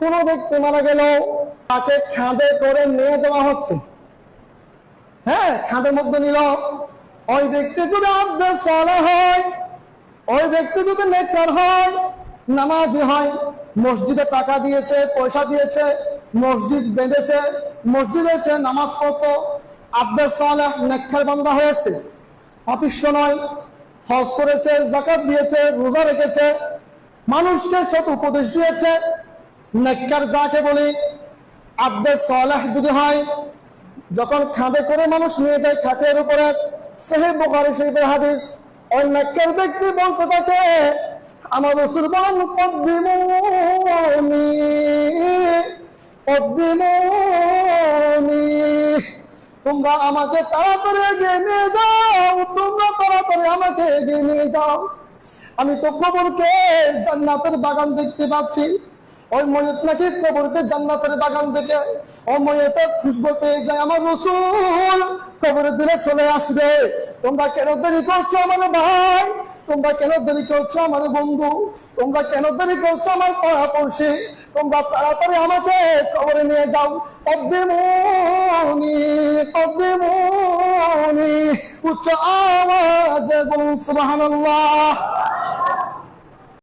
কোন ব্যক্তি মারা গেল তাকে খাঁদে করে নিয়ে যাওয়া হচ্ছে। হ্যাঁ খাঁদের মধ্যে নিল। ওই ব্যক্তি যদি আব্দে সলে হয়, ওই ব্যক্তি যদি নেককার হয়, নামাজি হয়, মসজিদে টাকা দিয়েছে, পয়সা দিয়েছে, মসজিদ বেঁধেছে, মসজিদে সে নামাজ পড়তো আব্দে সালেহ নেককার বান্দা হয়েছে। পাপিষ্ট নয়, হজ করেছে, জাকাত দিয়েছে, রোজা রেখেছে, মানুষকে সৎ উপদেশ দিয়েছে নেককার যাকে বলি, আব্দে সালেহ যদি হয়, যখন খাঁদে করে মানুষ নিয়ে যায় খাটের উপরে সেহে বোকারি শরীফের হাদিস, ওই নেককার ব্যক্তি বলতে থাকে, আমার রসুল বলেন কদ্দিমুনি তোমরা আমাকে তাড়াতাড়ি এগিয়ে নিয়ে যাও, তোমরা তাড়াতাড়ি আমাকে এগিয়ে নিয়ে যাও। আমি তো কবরকে জান্নাতের বাগান দেখতে পাচ্ছি। ওই ময়ূর নাকি কবরকে জান্নাতের বাগান দেখে, ও ময়ূরটা খুশবু পেয়ে যায়। আমার রসুল কবরের দিনে চলে আসবে। তোমরা কেন দেরি করছ আমার ভাই? তোমরা কেন দেরি করছ আমার বন্ধু? তোমরা কেন দেরি করছ আমার পড়াপড়শি তোমরা তাড়াতাড়ি আমাকে কবরে নিয়ে যাও। অব্দিমনি অব্দিমনি উচ্চ আওয়াজে বলুন, সুবহানাল্লাহ।